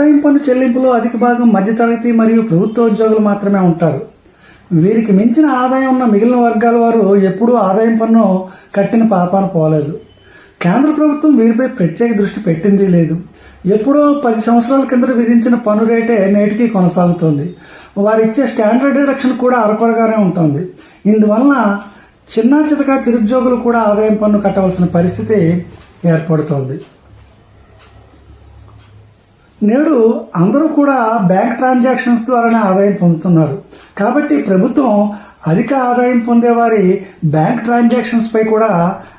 ఆదాయం పన్ను చెల్లింపులో అధిక భాగం మధ్యతరగతి మరియు ప్రభుత్వ ఉద్యోగులు మాత్రమే ఉంటారు. వీరికి మించిన ఆదాయం ఉన్న మిగిలిన వర్గాల వారు ఎప్పుడూ ఆదాయం పన్ను కట్టిన పాపాన పోలేదు. కేంద్ర ప్రభుత్వం వీరిపై ప్రత్యేక దృష్టి పెట్టింది లేదు. ఎప్పుడో పది సంవత్సరాల కింద విధించిన పన్ను రేటే నేటికి కొనసాగుతుంది. వారిచ్చే స్టాండర్డ్ డిడక్షన్ కూడా అరకొరగానే ఉంటుంది. ఇందువలన చిన్న చితక చిరుద్యోగులు కూడా ఆదాయం పన్ను కట్టవలసిన పరిస్థితి ఏర్పడుతోంది. నేడు అందరూ కూడా బ్యాంక్ ట్రాన్సాక్షన్స్ ద్వారానే ఆదాయం పొందుతున్నారు. కాబట్టి ప్రభుత్వం అధిక ఆదాయం పొందేవారి బ్యాంక్ ట్రాన్సాక్షన్స్ పై కూడా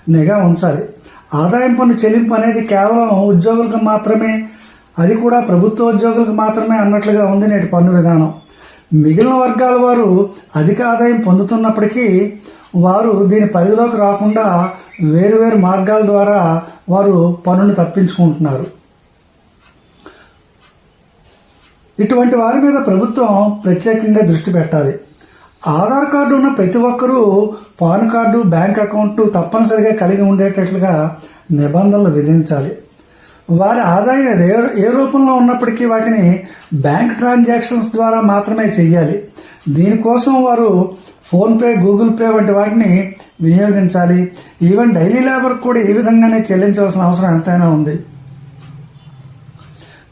నిఘా ఉంచాలి. ఆదాయం పన్ను చెల్లింపు అనేది కేవలం ఉద్యోగులకు మాత్రమే అది కూడా ప్రభుత్వ ఉద్యోగులకు మాత్రమే అన్నట్లుగా ఉంది నేటి పన్ను విధానం. మిగిలిన వర్గాల వారు అధిక ఆదాయం పొందుతున్నప్పటికీ వారు దీని పరిధిలోకి రాకుండా వేరువేరు మార్గాల ద్వారా వారు పన్నును తప్పించుకుంటున్నారు. ఇటువంటి వారి మీద ప్రభుత్వం ప్రత్యేకంగా దృష్టి పెట్టాలి. ఆధార్ కార్డు ఉన్న ప్రతి ఒక్కరూ పాన్ కార్డు బ్యాంక్ అకౌంట్ తప్పనిసరిగా కలిగి ఉండేటట్లుగా నిబంధనలు విధించాలి. వారి ఆదాయం ఏ ఏ రూపంలో ఉన్నప్పటికీ వాటిని బ్యాంక్ ట్రాన్సాక్షన్స్ ద్వారా మాత్రమే చేయాలి దీనికోసం వారు ఫోన్పే గూగుల్ పే వంటి వాటిని వినియోగించాలి. ఈవెన్ డైలీ లేబర్ కూడా ఈ విధంగానే చెల్లించవలసిన అవసరం ఎంతైనా ఉంది.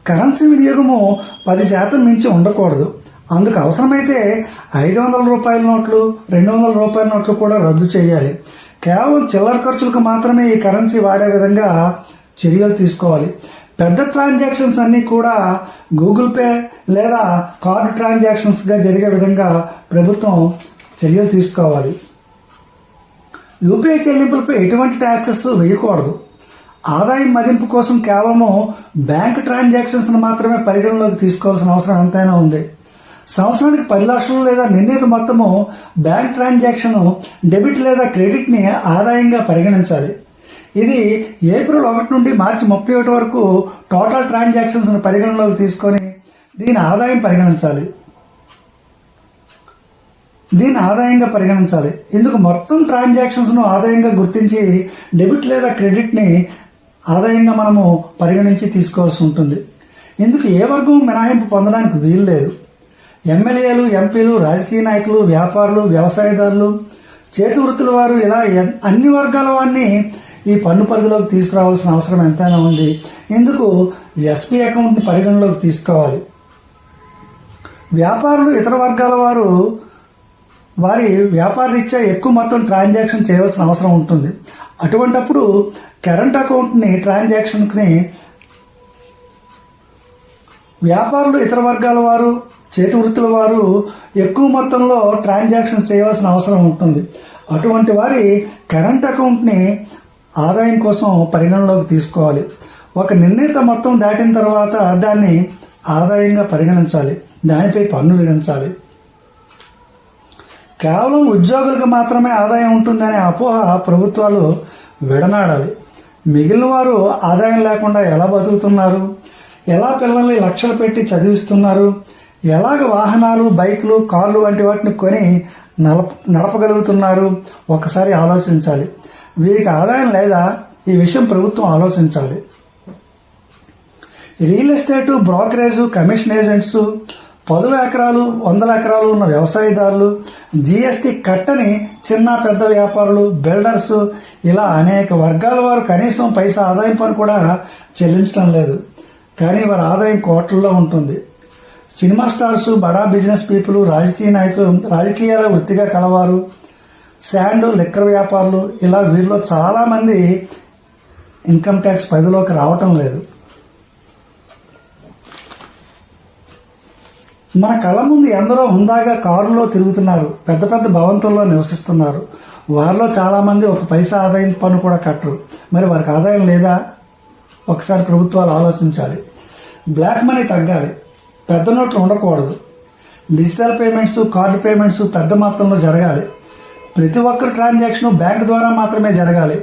కరెన్సీ వినియోగము పది శాతం మించి ఉండకూడదు. అందుకు అవసరమైతే ఐదు వందల రూపాయల నోట్లు రెండు వందల రూపాయల నోట్లు కూడా రద్దు చేయాలి. కేవలం చిల్లర ఖర్చులకు మాత్రమే ఈ కరెన్సీ వాడే విధంగా చర్యలు తీసుకోవాలి. పెద్ద ట్రాన్సాక్షన్స్ అన్నీ కూడా గూగుల్ పే లేదా కార్డు ట్రాన్సాక్షన్స్గా జరిగే విధంగా ప్రభుత్వం చర్యలు తీసుకోవాలి. యూపీఐ చెల్లింపులపై ఎటువంటి ట్యాక్సెస్ వేయకూడదు. ఆదాయం మదింపు కోసం కేవలము బ్యాంక్ ట్రాన్సాక్షన్స్ను మాత్రమే పరిగణలోకి తీసుకోవాల్సిన అవసరం ఎంతైనా ఉంది. సంవత్సరానికి పది లక్షలు లేదా నిర్ణీత మొత్తము బ్యాంక్ ట్రాన్సాక్షన్ డెబిట్ లేదా క్రెడిట్ని ఆదాయంగా పరిగణించాలి. ఇది ఏప్రిల్ ఒకటి నుండి మార్చి ముప్పై ఒకటి వరకు టోటల్ ట్రాన్సాక్షన్స్ను పరిగణలోకి తీసుకొని దీని ఆదాయం పరిగణించాలి. దీన్ని ఆదాయంగా పరిగణించాలి. ఇందుకు మొత్తం ట్రాన్సాక్షన్స్ను ఆదాయంగా గుర్తించి డెబిట్ లేదా క్రెడిట్ని ఆదాయంగా మనము పరిగణించి తీసుకోవాల్సి ఉంటుంది. ఇందుకు ఏ వర్గం మినహాయింపు పొందడానికి వీలు లేదు ఎమ్మెల్యేలు ఎంపీలు రాజకీయ నాయకులు వ్యాపారులు వ్యవసాయదారులు చేతి వృత్తుల వారు ఇలా అన్ని వర్గాల వారిని ఈ పన్ను పరిధిలోకి తీసుకురావాల్సిన అవసరం ఎంతైనా ఉంది. ఇందుకు ఎస్పీ అకౌంట్ని పరిగణలోకి తీసుకోవాలి. వ్యాపారులు ఇతర వర్గాల వారు వారి వ్యాపార రీత్యా ఎక్కువ మొత్తం ట్రాన్సాక్షన్ చేయవలసిన అవసరం ఉంటుంది. అటువంటప్పుడు కరెంట్ అకౌంట్ని ట్రాన్సాక్షన్కి వ్యాపారులు ఇతర వర్గాల వారు చేతి వృత్తుల వారు ఎక్కువ మొత్తంలో ట్రాన్సాక్షన్ చేయవలసిన అవసరం ఉంటుంది. అటువంటి వారి కరెంట్ అకౌంట్ని ఆదాయం కోసం పరిగణలోకి తీసుకోవాలి. ఒక నిర్ణీత మొత్తం దాటిన తర్వాత దాన్ని ఆదాయంగా పరిగణించాలి. దానిపై పన్ను విధించాలి. కేవలం ఉద్యోగులకు మాత్రమే ఆదాయం ఉంటుందనే అపోహ ప్రభుత్వాలు విడనాడాలి. మిగిలిన వారు ఆదాయం లేకుండా ఎలా బతుకుతున్నారు? ఎలా పిల్లల్ని లక్షలు పెట్టి చదివిస్తున్నారు? ఎలాగ వాహనాలు బైకులు కార్లు వంటి వాటిని కొని నడప నడపగలుగుతున్నారు? ఒకసారి ఆలోచించాలి. వీరికి ఆదాయం లేదా? ఈ విషయం ప్రభుత్వం ఆలోచించాలి. Real estate brokerage commission agents పదుల ఎకరాలు వందల ఎకరాలు ఉన్న వ్యవసాయదారులు జిఎస్టి కట్టని చిన్న పెద్ద వ్యాపారులు బిల్డర్స్ ఇలా అనేక వర్గాల వారు కనీసం పైసా ఆదాయం పని కూడా చెల్లించడం లేదు. కానీ వారి ఆదాయం కోట్లలో ఉంటుంది. సినిమా స్టార్స్ బడా బిజినెస్ పీపుల్ రాజకీయ నాయకులు రాజకీయాల వృత్తిగా కలవారు. శాండ్ లిక్కర్ వ్యాపారులు ఇలా వీరిలో చాలామంది ఇన్కమ్ ట్యాక్స్ పరిధిలోకి రావటం లేదు. మన కళ్ళ ముందు ఎందరో హుందాగా కారులో తిరుగుతున్నారు పెద్ద పెద్ద భవంతుల్లో నివసిస్తున్నారు. వారిలో చాలామంది ఒక పైసా ఆదాయం పన్ను కూడా కట్టరు. మరి వారికి ఆదాయం లేదా? ఒకసారి ప్రభుత్వాలు ఆలోచించాలి. బ్లాక్ మనీ తగ్గాలి. పెద్ద నోట్లు ఉండకూడదు. డిజిటల్ పేమెంట్స్ కార్డు పేమెంట్స్ పెద్ద మొత్తంలో జరగాలి. ప్రతి ఒక్కరు ట్రాన్సాక్షన్ బ్యాంక్ ద్వారా మాత్రమే జరగాలి.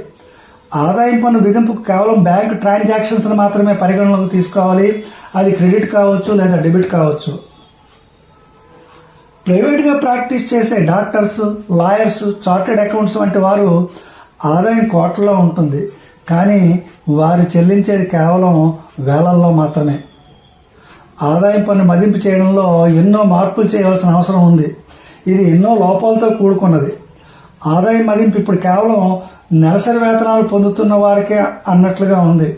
ఆదాయం పన్ను విధింపు కేవలం బ్యాంక్ ట్రాన్సాక్షన్స్ మాత్రమే పరిగణలోకి తీసుకోవాలి. అది క్రెడిట్ కావచ్చు లేదా డెబిట్ కావచ్చు. ప్రైవేట్గా ప్రాక్టీస్ చేసే డాక్టర్స్ లాయర్స్ చార్టెడ్ అకౌంట్స్ వంటి వారు ఆదాయం కోట్లలో ఉంటుంది. కానీ వారు చెల్లించేది కేవలం వేలల్లో మాత్రమే. ఆదాయం పన్ను మదింపు చేయడంలో ఎన్నో మార్పులు చేయవలసిన అవసరం ఉంది. ఇది ఎన్నో లోపాలతో కూడుకున్నది. ఆదాయం మదింపు ఇప్పుడు కేవలం నెలసరి వేతనాలు పొందుతున్న వారికే అన్నట్లుగా ఉంది.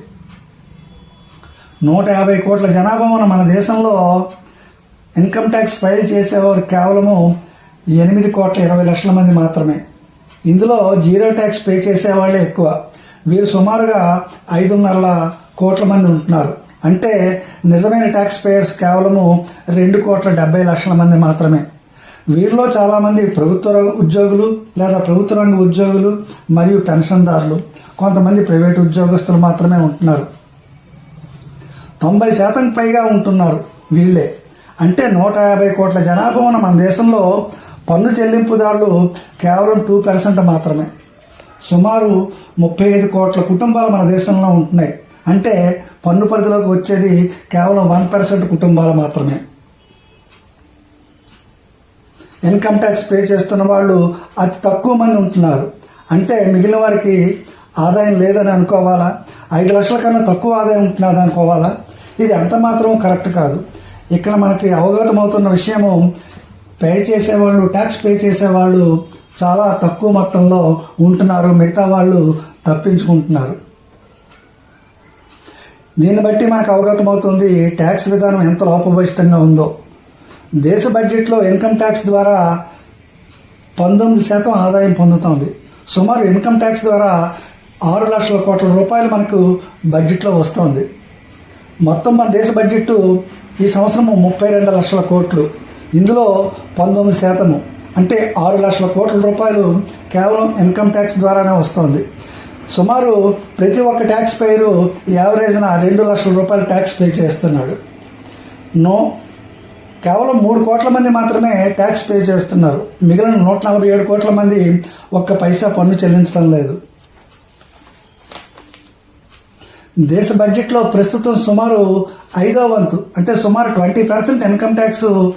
నూట యాభై కోట్ల జనాభా ఉన్న మన దేశంలో ఇన్కమ్ ట్యాక్స్ ఫైల్ చేసేవారు కేవలము ఎనిమిది కోట్ల ఇరవై లక్షల మంది మాత్రమే. ఇందులో జీరో ట్యాక్స్ పే చేసేవాళ్ళే ఎక్కువ. వీరు సుమారుగా ఐదున్నర కోట్ల మంది ఉంటున్నారు. అంటే నిజమైన ట్యాక్స్ పేయర్స్ కేవలము రెండు కోట్ల డెబ్బై లక్షల మంది మాత్రమే. వీరిలో చాలామంది ప్రభుత్వ రంగ ఉద్యోగులు లేదా ప్రభుత్వ రంగ ఉద్యోగులు మరియు పెన్షన్దారులు కొంతమంది ప్రైవేట్ ఉద్యోగస్తులు మాత్రమే ఉంటున్నారు. తొంభై శాతం పైగా ఉంటున్నారు వీళ్ళే. అంటే నూట యాభై కోట్ల జనాభా ఉన్న మన దేశంలో పన్ను చెల్లింపుదారులు కేవలం టూ పర్సెంట్ మాత్రమే. సుమారు ముప్పై ఐదు కోట్ల కుటుంబాలు మన దేశంలో ఉంటున్నాయి. అంటే పన్ను పరిధిలోకి వచ్చేది కేవలం వన్ పర్సెంట్ కుటుంబాలు మాత్రమే. ఇన్కమ్ ట్యాక్స్ పే చేస్తున్న వాళ్ళు అతి తక్కువ మంది ఉంటున్నారు. అంటే మిగిలిన వారికి ఆదాయం లేదని అనుకోవాలా? ఐదు లక్షల కన్నా తక్కువ ఆదాయం ఉంటున్నది అనుకోవాలా? ఇది ఎంత మాత్రం కరెక్ట్ కాదు. ఇక్కడ మనకి అవగతం అవుతున్న విషయము పే చేసేవాళ్ళు ట్యాక్స్ పే చేసేవాళ్ళు చాలా తక్కువ మొత్తంలో ఉంటున్నారు. మిగతా వాళ్ళు తప్పించుకుంటున్నారు. దీన్ని బట్టి మనకు అవగతం అవుతుంది ట్యాక్స్ విధానం ఎంత లోపభిష్టంగా ఉందో. దేశ బడ్జెట్లో ఇన్కమ్ ట్యాక్స్ ద్వారా పంతొమ్మిది శాతం ఆదాయం పొందుతోంది. సుమారు ఇన్కమ్ ట్యాక్స్ ద్వారా ఆరు లక్షల కోట్ల రూపాయలు మనకు బడ్జెట్లో వస్తోంది. మొత్తం మన దేశ బడ్జెట్ ఈ సంవత్సరము ముప్పై రెండు లక్షల కోట్లు. ఇందులో పంతొమ్మిది శాతము అంటే ఆరు లక్షల కోట్ల రూపాయలు కేవలం ఇన్కమ్ ట్యాక్స్ ద్వారానే వస్తుంది. సుమారు ప్రతి ఒక్క ట్యాక్స్ పేరు యావరేజ్న రెండు లక్షల రూపాయలు ట్యాక్స్ పే చేస్తున్నాడు. నో కేవలం మూడు కోట్ల మంది మాత్రమే ట్యాక్స్ పే చేస్తున్నారు. మిగిలిన నూట నలభై ఏడు కోట్ల మంది ఒక్క పైసా పన్ను చెల్లించడం లేదు. దేశ బడ్జెట్లో ప్రస్తుతం సుమారు ఐదో వంతు అంటే సుమారు ట్వంటీ పర్సెంట్ ఇన్కమ్ ట్యాక్స్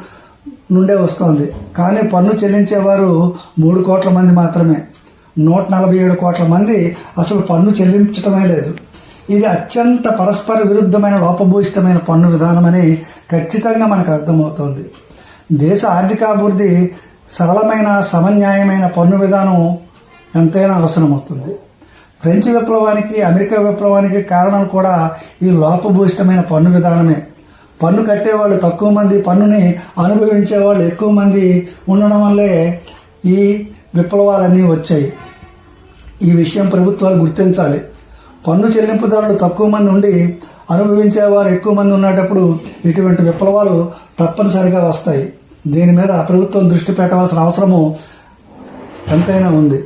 నుండే వస్తుంది. కానీ పన్ను చెల్లించేవారు మూడు కోట్ల మంది మాత్రమే. నూట నలభై ఏడు కోట్ల మంది అసలు పన్ను చెల్లించటమే లేదు. ఇది అత్యంత పరస్పర విరుద్ధమైన లోపభూయిష్టమైన పన్ను విధానమని ఖచ్చితంగా మనకు అర్థమవుతోంది. దేశ ఆర్థికాభివృద్ధి సరళమైన సమన్యాయమైన పన్ను విధానం ఎంతైనా అవసరమవుతుంది. ఫ్రెంచ్ విప్లవానికి అమెరికా విప్లవానికి కారణం కూడా ఈ లోపభూయిష్టమైన పన్ను విధానమే. పన్ను కట్టేవాళ్ళు తక్కువ మంది పన్నుని అనుభవించే వాళ్ళు ఎక్కువ మంది ఉండడం వల్లే ఈ విప్లవాలన్నీ వచ్చాయి. ఈ విషయం ప్రభుత్వాలు గుర్తించాలి. పన్ను చెల్లింపుదారులు తక్కువ మంది ఉండి అనుభవించేవారు ఎక్కువ మంది ఉన్నటప్పుడు ఇటువంటి విప్లవాలు తప్పనిసరిగా వస్తాయి. దీని మీద ప్రభుత్వం దృష్టి పెట్టవలసిన అవసరము ఎంతైనా ఉంది.